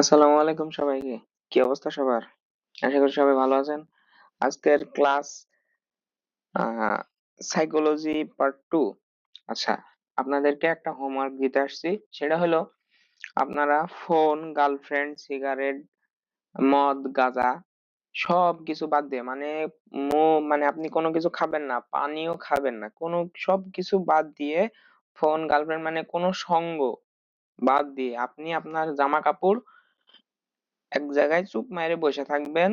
আসসালামু আলাইকুম সবাইকে। কি অবস্থা সবার? আশা করি সবাই ভালো আছেন। আজকের ক্লাস সাইকোলজি পার্ট টু আচ্ছা আপনাদেরকে একটা হোমওয়ার্ক দিতে আসছি। সেটা হলো, আপনারা ফোন গার্লফ্রেন্ড সিগারেট মদ, গাঁজা সব কিছু বাদ দিয়ে মানে মানে আপনি কোনো কিছু খাবেন না পানিও খাবেন না, কোনো, সব কিছু বাদ দিয়ে ফোন গার্লফ্রেন্ড মানে কোনো সঙ্গ বাদ দিয়ে আপনি আপনার জামা কাপড় এক জায়গায় চুপ মেরে বসে থাকবেন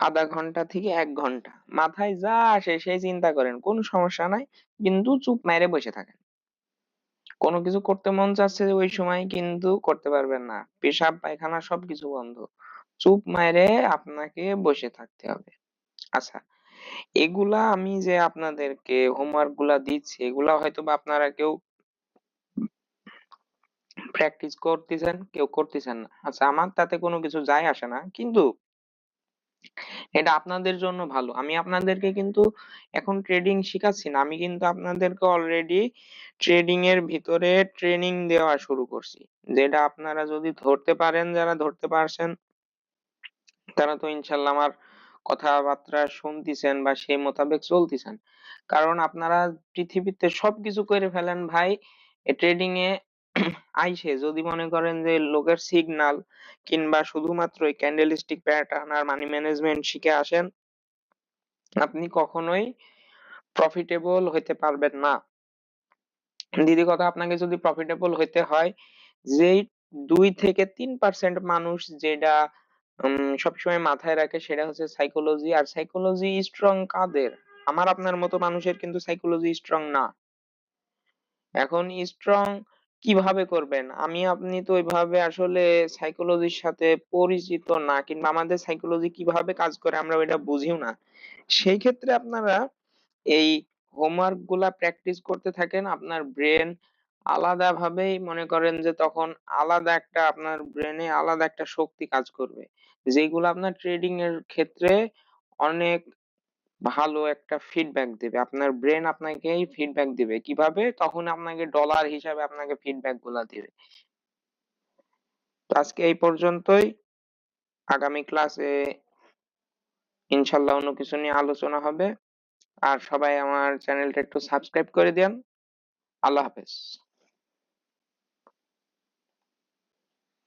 আধা ঘণ্টা থেকে এক ঘণ্টা। মাথায় যা আসে সেই চিন্তা করেন, কোনো সমস্যা নাই, কিন্তু চুপ মেরে বসে থাকেন। কোনো কিছু করতে মন চাচ্ছে ওই সময়, কিন্তু করতে পারবেন না। পেশাব, পায়খানা সবকিছু বন্ধ। চুপ মেরে আপনাকে বসে থাকতে হবে। আচ্ছা এগুলা আমি যে আপনাদেরকে হোমওয়ার্কগুলা দিচ্ছি, এগুলা হয়তো বা আপনারা কেউ প্র্যাকটিস করতেছেন, কেউ করতেছেন না। আচ্ছা আমার তাতে কোনো কিছু যায় আসে না, কিন্তু এটা আপনাদের জন্য ভালো। আমি আপনাদেরকে কিন্তু এখন ট্রেডিং শিখাচ্ছি না, আমি কিন্তু আপনাদেরকে অলরেডি ট্রেডিং এর ভিতরে ট্রেনিং দেওয়া শুরু করছি। যেটা আপনারা যদি ধরতে পারেন, যারা ধরতে পারছেন, তারা তো ইনশাল্লাহ আমার কথাবার্তা শুনতেছেন বা সেই মোতাবেক চলতেছেন। কারণ আপনারা পৃথিবীতে সবকিছু করে ফেলেন ভাই ট্রেডিং এ আইসে যদি মনে করেন যে লোকের সিগনাল কিংবা শুধুমাত্র ওই ক্যান্ডেলস্টিক প্যাটার্ন আর মানি ম্যানেজমেন্ট শিখে আসেন, আপনি কখনোই প্রফিটেবল হইতে পারবেন না। দিদি কথা আপনাকে যদি প্রফিটেবল হইতে হয়, যেই দুই থেকে তিন পার্সেন্ট মানুষ যেটা সবসময় মাথায় রাখে সেটা হচ্ছে সাইকোলজি আর সাইকোলজি স্ট্রং কাদের? আমার আপনার মতো মানুষের কিন্তু সাইকোলজি স্ট্রং না। এখন স্ট্রং কীভাবে করবেন? আমি, আপনি তো ওইভাবে আসলে সাইকোলজির সাথে পরিচিত না, কিংবা আমাদের সাইকোলজি কীভাবে কাজ করে আমরা ওইটা বুঝিও না। সেই ক্ষেত্রে আপনারা এই হোমওয়ার্কগুলা প্র্যাকটিস করতে থাকেন, আপনার ব্রেন আলাদা ভাবেই মনে করেন যে তখন আলাদা একটা আপনার ব্রেনে আলাদা একটা শক্তি কাজ করবে। যেগুলো আপনার ট্রেডিং এর ক্ষেত্রে অনেক ভালো একটা ফিডব্যাক দিবে। আপনার ব্রেন আপনাকেই ফিডব্যাক দিবে। কীভাবে? তখন আপনাকে ডলার হিসাবে আপনাকে ফিডব্যাকগুলা দিবে। আজকে এই পর্যন্তই। আগামী ক্লাসে ইনশাল্লাহ অন্য কিছু নিয়ে আলোচনা হবে। আর সবাই আমার চ্যানেলটা একটু সাবস্ক্রাইব করে দেন আল্লাহ হাফেজ।